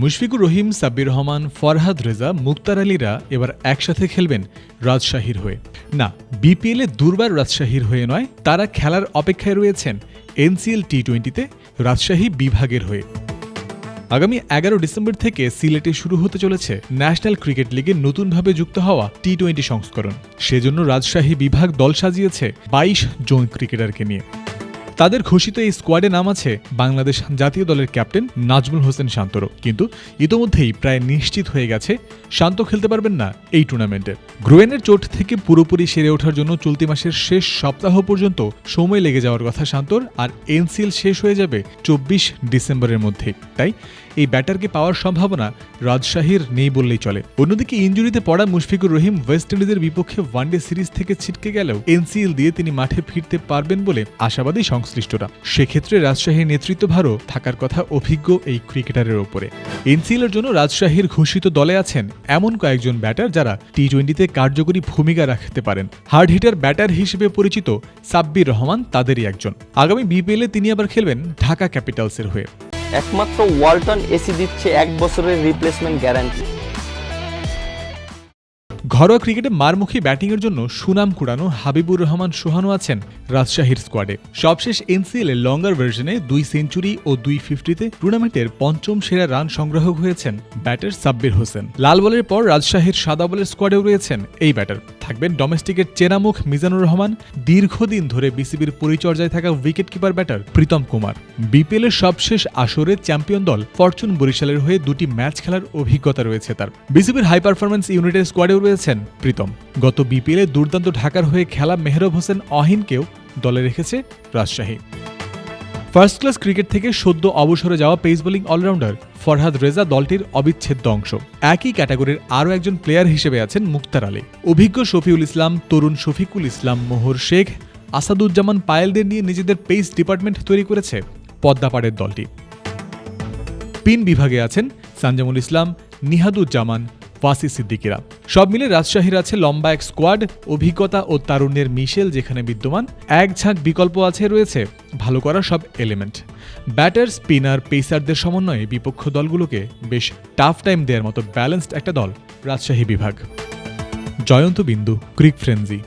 মুশফিকুর রহিম, সাব্বির রহমান, ফরহাদ রেজা, মুক্তার আলীরা এবার একসাথে খেলবেন রাজশাহীর হয়ে। না, বিপিএলে দুর্বার রাজশাহীর হয়ে নয়, তারা খেলার অপেক্ষায় রয়েছেন এনসিএল টি টোয়েন্টিতে রাজশাহী বিভাগের হয়ে। আগামী এগারো ডিসেম্বর থেকে সিলেটে শুরু হতে চলেছে ন্যাশনাল ক্রিকেট লিগে নতুনভাবে যুক্ত হওয়া টি টোয়েন্টি সংস্করণ। সেজন্য রাজশাহী বিভাগ দল সাজিয়েছে বাইশ জন ক্রিকেটারকে নিয়ে। তাদের ঘোষিত এই স্কোয়াডে নাম আছে বাংলাদেশ জাতীয় দলের ক্যাপ্টেন নাজমুল হোসেন শান্তরও কিন্তু ইতোমধ্যেই প্রায় নিশ্চিত হয়ে গেছে, শান্ত খেলতে পারবেন না এই টুর্নামেন্টে গ্রোয়েনের চোট থেকে পুরোপুরি সেরে ওঠার জন্য চলতি মাসের শেষ সপ্তাহ পর্যন্ত সময় লেগে যাওয়ার কথা শান্তর, আর এনসিএল শেষ হয়ে যাবে চব্বিশ ডিসেম্বরের মধ্যে। তাই এই ব্যাটারকে পাওয়ার সম্ভাবনা রাজশাহীর নেই বললেই চলে। অন্যদিকে ইঞ্জুরিতে পড়া মুশফিকুর রহিম ওয়েস্ট ইন্ডিজের বিপক্ষে ওয়ানডে সিরিজ থেকে ছিটকে গেলেও এনসিএল দিয়ে তিনি মাঠে ফিরতে পারবেন বলে আশাবাদী সংশ্লিষ্টরা। সেক্ষেত্রে রাজশাহীর নেতৃত্বভারও থাকার কথা অভিজ্ঞ এই ক্রিকেটারের ওপরে। এনসিএল এর জন্য রাজশাহীর ঘোষিত দলে আছেন এমন কয়েকজন ব্যাটার যারা টি টোয়েন্টিতে কার্যকরী ভূমিকা রাখতে পারেন। হার্ড হিটার ব্যাটার হিসেবে পরিচিত সাব্বির রহমান তাদেরই একজন। আগামী বিপিএলে তিনি আবার খেলবেন ঢাকা ক্যাপিটালসের হয়ে। একমাত্র ওয়ালটন এসি দিচ্ছে এক বছরের রিপ্লেসমেন্ট গ্যারান্টি ঘরোয়া ক্রিকেটে মারমুখী ব্যাটিংয়ের জন্য সুনাম কুড়ানো হাবিবুর রহমান সোহানো আছেন রাজশাহীর স্কোয়াডে সবশেষ এনসিএল এর লঙ্গার ভার্জনে দুই সেঞ্চুরি ও দুই ফিফটিতে টুর্নামেন্টের পঞ্চম সেরা রান সংগ্রাহক হয়েছেন ব্যাটার সাব্বির হোসেন। লাল বলের পর রাজশাহীর সাদা বলের স্কোয়াডেও রয়েছেন এই ব্যাটার থাকবেন ডোমেস্টিকের চেনামুখ মিজানুর রহমান, দীর্ঘদিন ধরে বিসিবির পরিচর্যায় থাকা wicket keeper batter Pritom Kumar. BPL এর সবশেষ আসরে চ্যাম্পিয়ন দল ফরচুন বরিশালের হয়ে দুটি ম্যাচ খেলার অভিজ্ঞতা রয়েছে তার। বিসিবির হাই পারফরমেন্স ইউনিটের স্কোয়াডেও রয়েছেন প্রীতম। গত বিপিএলে দুর্দান্ত ঢাকার হয়ে খেলা মেহরব হোসেন অহিনকেও দলে রেখেছে রাজশাহী। ফার্স্ট ক্লাস ক্রিকেট থেকে সদ্য অবসরে যাওয়া pace bowling allrounder Farhad Reza দলটির অবিচ্ছেদ্য অংশ। একই ক্যাটাগরির আরও একজন প্লেয়ার হিসেবে আছেন মুক্তার আলী। অভিজ্ঞ শফিউল ইসলাম, তরুণ শফিকুল ইসলাম, মোহর শেখ, আসাদুজ্জামান পায়েলদের নিয়ে নিজেদের পেস ডিপার্টমেন্ট তৈরি করেছে পদ্মাপাড়ের দলটি। পিন বিভাগে আছেন সানজামুল ইসলাম, নিহাদুজ্জামান ফাসি সিদ্দিকিরা। সব মিলে রাজশাহীর আছে লম্বা এক স্কোয়াড অভিজ্ঞতা ও তারুণ্যের মিশেল যেখানে বিদ্যমান। এক ঝাঁক বিকল্প আছে, রয়েছে। ভালো করা সব এলিমেন্ট ব্যাটার স্পিনার পেসারদের সমন্বয়ে বিপক্ষ দলগুলোকে বেশ টাফ টাইম দেওয়ার মতো ব্যালেন্সড একটা দল রাজশাহী বিভাগ। জয়ন্ত বিন্দু ক্রিক ফ্রেন্সি